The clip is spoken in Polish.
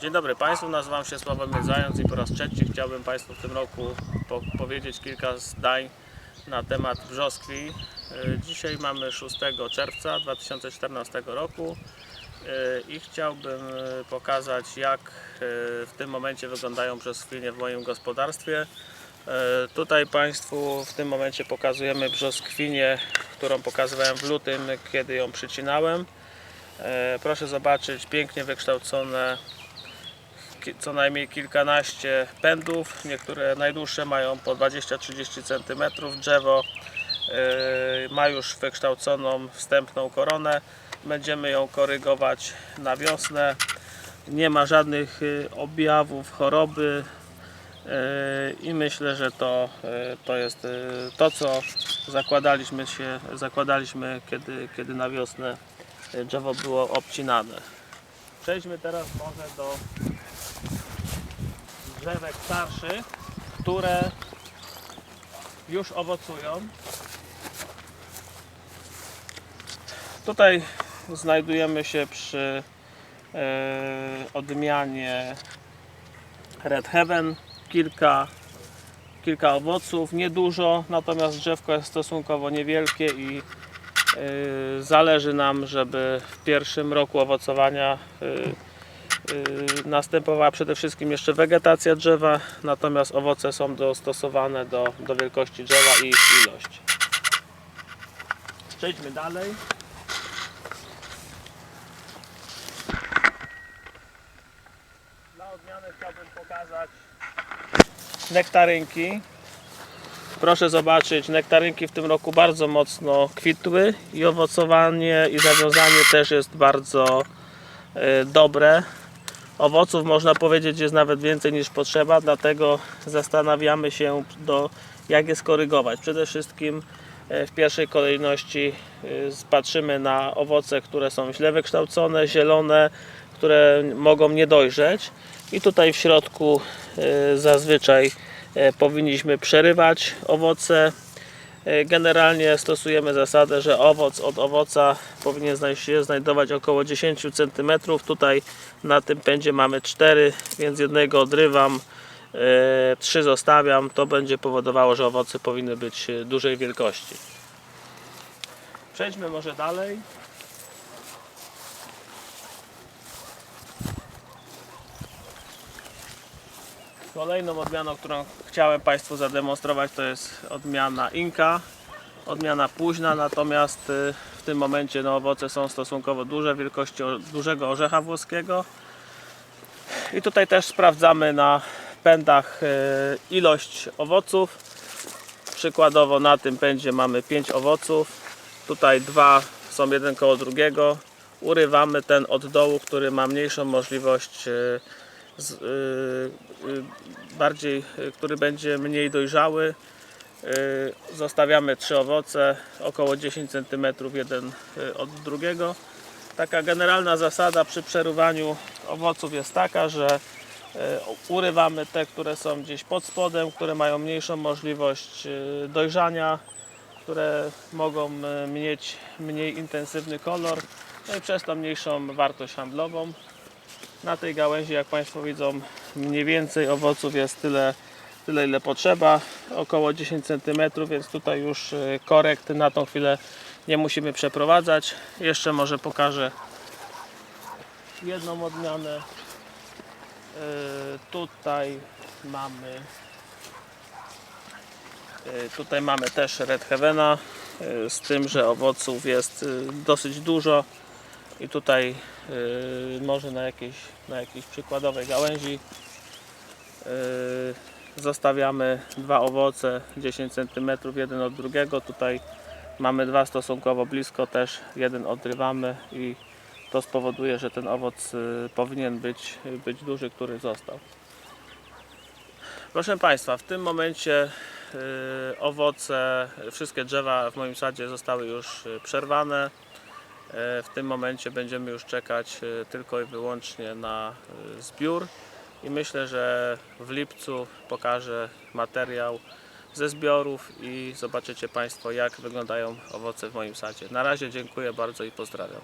Dzień dobry Państwu, nazywam się Sławomir Zając i po raz trzeci chciałbym Państwu w tym roku po powiedzieć kilka zdań na temat brzoskwi. E, Dzisiaj mamy 6 czerwca 2014 roku e, i chciałbym e, pokazać jak w tym momencie wyglądają brzoskwinie w moim gospodarstwie. Tutaj Państwu w tym momencie pokazujemy brzoskwinię, którą pokazywałem w lutym, kiedy ją przycinałem. Proszę zobaczyć, pięknie wykształcone co najmniej kilkanaście pędów. Niektóre najdłuższe mają po 20-30 cm. Drzewo e, ma już wykształconą wstępną koronę. Będziemy ją korygować na wiosnę. Nie ma żadnych e, objawów choroby e, i myślę, że to, to jest to, co zakładaliśmy się, zakładaliśmy, kiedy, kiedy na wiosnę drzewo było obcinane. Przejdźmy teraz może do drzewek starszych, które już owocują. Tutaj znajdujemy się przy e, odmianie Red Heaven. Kilka, kilka owoców, niedużo, natomiast drzewko jest stosunkowo niewielkie i e, zależy nam, żeby w pierwszym roku owocowania Yy, następowała przede wszystkim jeszcze wegetacja drzewa, natomiast owoce są dostosowane do, do wielkości drzewa i ich ilość. Przejdźmy dalej. Dla odmiany chciałbym pokazać nektarynki. Proszę zobaczyć, nektarynki w tym roku bardzo mocno kwitły i owocowanie i zawiązanie też jest bardzo e, dobre. Owoców można powiedzieć jest nawet więcej niż potrzeba, dlatego zastanawiamy się do, jak je skorygować. Przede wszystkim e, w pierwszej kolejności e, patrzymy na owoce, które są źle wykształcone, zielone, które mogą nie dojrzeć i tutaj w środku e, zazwyczaj powinniśmy przerywać owoce Generalnie stosujemy zasadę, że owoc od owoca powinien się znajdować około 10 cm. Tutaj na tym pędzie mamy 4, więc jednego odrywam, 3 zostawiam. To będzie powodowało, że owoce powinny być e, dużej wielkości. Przejdźmy może dalej. Kolejną odmianą, którą chciałem Państwu zademonstrować, to jest odmiana Inka. Odmiana późna, natomiast y, w tym momencie no, owoce są stosunkowo duże, wielkości dużego orzecha włoskiego. I tutaj też sprawdzamy na pędach y, ilość owoców. Przykładowo na tym pędzie mamy 5 owoców. Tutaj dwa są jeden koło drugiego. Urywamy ten od dołu, który ma mniejszą możliwość y, z, y, y, bardziej, który będzie mniej dojrzały. Y, Zostawiamy trzy owoce, około 10 cm jeden y, od drugiego. Taka generalna zasada przy przerywaniu owoców jest taka, że y, urywamy te, które są gdzieś pod spodem, które mają mniejszą możliwość y, dojrzania, które mogą mieć mniej intensywny kolor, no i przez to mniejszą wartość handlową. Na tej gałęzi, jak Państwo widzą, mniej więcej owoców jest tyle, tyle ile potrzeba, około 10 cm, więc tutaj już y, korekt na tą chwilę nie musimy przeprowadzać. Jeszcze może pokażę jedną odmianę. Y, Tutaj mamy y, tutaj mamy też Red Heavena z tym, że owoców jest dosyć dużo i tutaj y, może na jakiejś, na jakiejś przykładowej gałęzi y, zostawiamy dwa owoce 10 cm jeden od drugiego tutaj mamy dwa stosunkowo blisko też jeden odrywamy i to spowoduje, że ten owoc y, powinien być, być duży, który został Proszę Państwa, w tym momencie y, owoce, wszystkie drzewa w moim sadzie zostały już y, przerwane. E, W tym momencie będziemy już czekać e, tylko i wyłącznie na e, zbiór i myślę, że w lipcu pokażę materiał ze zbiorów i zobaczycie Państwo jak wyglądają owoce w moim sadzie. Na razie dziękuję bardzo i pozdrawiam.